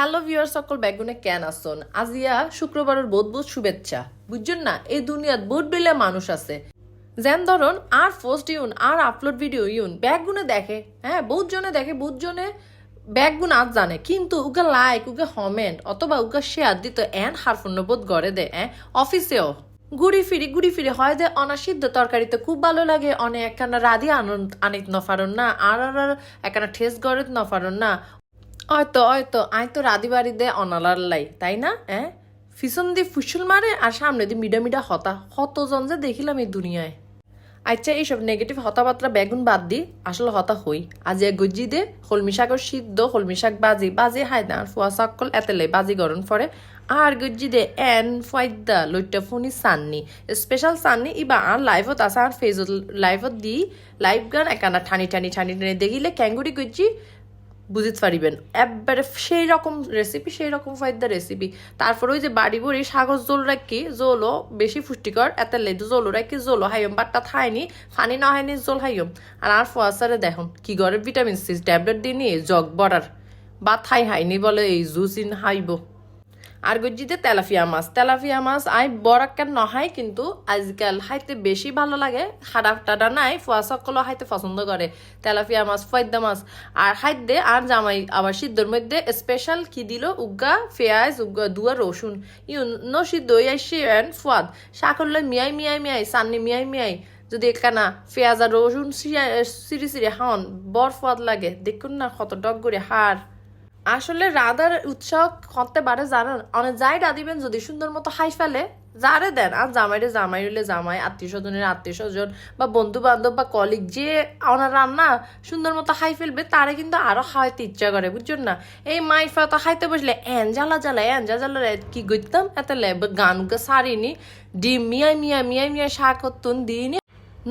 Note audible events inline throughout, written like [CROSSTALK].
Hello viewer সকল ব্যাগুনে কেন আসন আজিয়া শুক্রবারের বোধ বহুত শুভেচ্ছা। বুঝছেন না? এই দুনিয়াত বহুত বেলে মানুষ আছে। যেন ধরুন, আর পোস্ট ইউন, আর আপলোড ভিডিও ইউন, ব্যাগগুনে দেখে হ্যাঁ বহুত জনে দেখে, বহুত জনে ব্যাগগুন আজ জানে, কিন্তু উগা লাইক উগা কমেন্ট অথবা উগা শেয়ার দিত এন হারফুন্ন বোধ গড়ে দে হ্যাঁ অফিসেও ঘুরি ফিরি ঘুরি ফিরি হয় যে অনাসিদ্ধ তরকারিতে খুব ভালো লাগে অনেক একখানা রাধি আনন্দ, আনিত নফারন না, আর আর আর একখানা ঠেস গড়ে নফারন না হয়তো হয়তো। আই তো রাধি বাড়িতে অনালার লাই, তাই না? হ্যাঁ পিছন দিয়ে ফুসুল মারে আর সামনে দিয়ে মিডা মিডা হতা। কতজন যে দেখিলাম এই দুনিয়ায় আচ্ছা এইসব নেগেটিভ হতাবার্তা বেগুন বাদ দি আসলে হতা হই আজি এক গজ্জি দে হলমি শাকর সিদ্ধ হলমি শাক বাজি বাজি হাই না ফুয়া চাকল এতেলে বাজি গরম ফরে আর গজ্জি দে, এন ফাইদা লইটা ফোনি সাননি স্পেশাল সাননি ইবা আর লাইভত আছে আর ফেসত লাইভত দি লাইভ গান একানা ঠানি ঠানি ঠানি ঠানি দেখিলে ক্যাঙ্গুরি গজ্জি বুঝতে পারিবেন। একবারে সেই রকম রেসিপি সেই রকম ফায়দা রেসিপি তারপর ওই যে বাড়ি বড়ি সাগর জোল রাখি, জোলও বেশি পুষ্টিকর। এত লেদু জোল রাখি, জোলও হাইম বাট্টা থাইনি, ফানি না হয়নি, জোল হাইম আর আর ফোয়াসারে দেখুন, কি করে ভিটামিন সি ট্যাবলেট দিয়ে নিয়ে জগ বড়ার। বা থাই হাইনি বলে এই জুসিন হাইব। আর গজ্জিতে তেলাফিয়া মাছ। তেলাফিয়া মাছ আই বরাক্কার নহাই কিন্তু আজকাল হাইতে বেশি ভালো লাগে। খারাপ টাডা নাই, ফুয়া সকলও হাইতে পছন্দ করে। তেলাফিয়া মাছ, ফয়দা মাছ। আর হাইতে আর জামাই আবার সিদ্ধর মধ্যে স্পেশাল কি দিল উগা পেঁয়াজ উগা দুয়া, রসুন। ইউ ন সিদ্ধ ইয়াই ফুয়াদ। শাকলে মিয়াই মিয়াই মিয়াই সান্নি মিয়াই মিয়াই। যদি একখানা পেঁয়াজ আর রসুন সিরি সিরি হাওন বর ফুয়াদ লাগে। দেখুন না কত ডগ করে হাড়। আসলে রাধার উৎসাহ করতে পারে জানেন অনেক যাই রাধিবেন যদি সুন্দর মতো হাই ফেলে, যারে দেন। আর জামাইরে জামাই হইলে জামাই আত্মীয় স্বজনের আত্মীয় স্বজন বা বন্ধু বান্ধব বা কলিগ যে ওনার রান্না সুন্দর মতো খাই ফেলবে, তারে কিন্তু আরও খাওয়াইতে ইচ্ছা করে, বুঝছেন না? এই মাই ফাতা খাইতে বসলে, এন জ্বালা জ্বালা, এন জ্বালা কি করতাম এত গান সারিনি, ডিম মিয়াই মিয়া মিয়াই মিয়া শাক হতুন, দিইনি।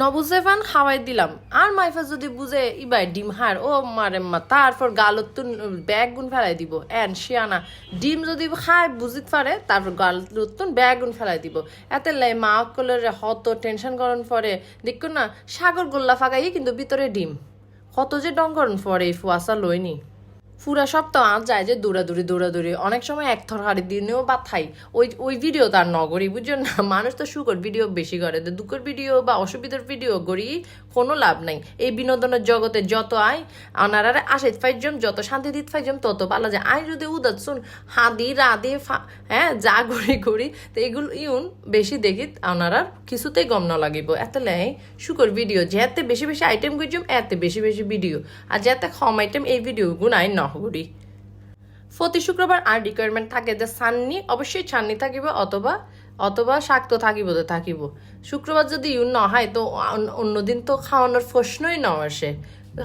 নবুঝে ফান খাওয়াই দিলাম। আর মাইফা যদি বুঝে, ইবাই ডিম হার, ও মারে মা, তারপর গালত তুন ব্যাগ গুন ফেলাই দিব। এন, শিয়ানা, ডিম যদি খায়, বুঝিত পারে, তারপর গালত তুন ব্যাগ গুন ফেলাই দিব। এতে লাই মা কলের হত টেনশন করন পরে, দেখুন না, সাগর গোল্লা ফাঁকাই কিন্তু ভিতরে ডিম। কত যে ডং করন পরে ফুয়াশা লইনি। পুরা সপ্তাহ আজ যায় যে দৌড়াদৌড়ি দৌড়াদৌড়ি। অনেক সময় এক থর থরহারি দিনেও বা থাই ওই ওই ভিডিও তার নগরী, বুঝছেন না? [LAUGHS] মানুষ তো সুখর ভিডিও বেশি করে। দুঃখের ভিডিও বা অসুবিধার ভিডিও করি, কোনো লাভ নাই। এই বিনোদনের জগতে যত আয়, আনারারে আশাইত ফাইজম, যত শান্তি দিত ফাইজম, তত ভালো যায়। আয় যদি উদাত, শুন, হাদি, রাধে হ্যাঁ যা ঘুরি ঘুরি তো এগুলো ইউন বেশি দেখি আনারার কিছুতেই গম না লাগিব। এতে লাই শুকর ভিডিও যেতে বেশি বেশি আইটেম গুজম এতে বেশি বেশি ভিডিও আর যেতে কম আইটেম এই ভিডিও গুণ আই নহগুড়ি প্রতি শুক্রবার আর রিকোয়ারমেন্ট থাকে যে সান্নি অবশ্যই ছাননি থাকিবে অথবা অথবা শাক তো থাকিব তো থাকিব। শুক্রবার যদি ইউন না হয় তো অন- অন্যদিন তো খাওয়ানোর প্রশ্নই না আসে।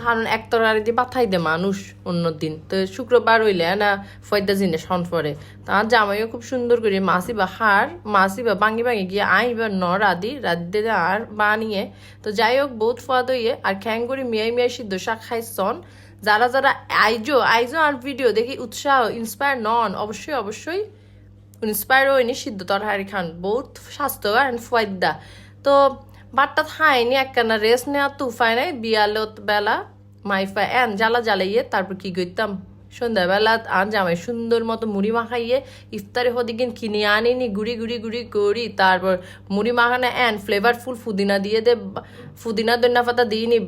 কারণ এক তরকারি দিয়ে পাঠাই দে মানুষ অন্যদিন। তো শুক্রবার হইলে না, ফয়দা জিনিস হন পরে। তার জামাইও খুব সুন্দর করে মাসি বা হার মাসি বা বাঙ্গি বাঙ্গি গিয়ে আই বা ন রাদি রাদি আর বানিয়ে। তো যাই হোক বহুত ফাদ হইয়ে, আর খ্যাং করে মিয়াই মিয়াই সিদ্ধ শাক খাইছন যারা যারা আইজো আইজো আর ভিডিও দেখি উৎসাহ ইন্সপায়ার নন, অবশ্যই অবশ্যই ইন্সপায়ার হয়নি সিদ্ধ তরহারি খান বহুত স্বাস্থ্যকর অ্যান্ড ফয়দা। তো বাট্টা খাইনি একখানা রেস্ট নেওয়া তো উপায় নাই, বিয়ালত বেলা মাইফা এন, জ্বালা জ্বালাইয়ে তারপর কি করতাম সন্ধ্যাবেলা আন জামাই সুন্দর মতো মুড়ি মাখাইয়ে ইফতারে হদিকিন কিনে আনিনি, গুড়ি গুড়ি গুড়ি করি, তারপর মুড়ি মাখানো এন ফ্লেভারফুল ফুদিনা দিয়ে দে, ফুদিনা দন্যা পাতা দিইনি।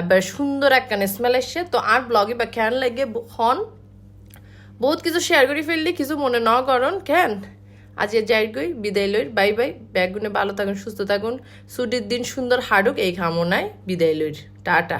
এবার সুন্দর একখানে স্মেল এসছে, তো আর ব্লগে বা খেয়াল লাগে হন বহুত কিছু শেয়ার করে ফেললি, কিছু মনে ন করন কেন? আজ যাই গই বিদায় লই বাই বাই ব্যাগুনে ভালো থাকুন, সুস্থ থাকুন, ছুটির দিন সুন্দর হাডুক এই কামনায় বিদায় লইর টাটা।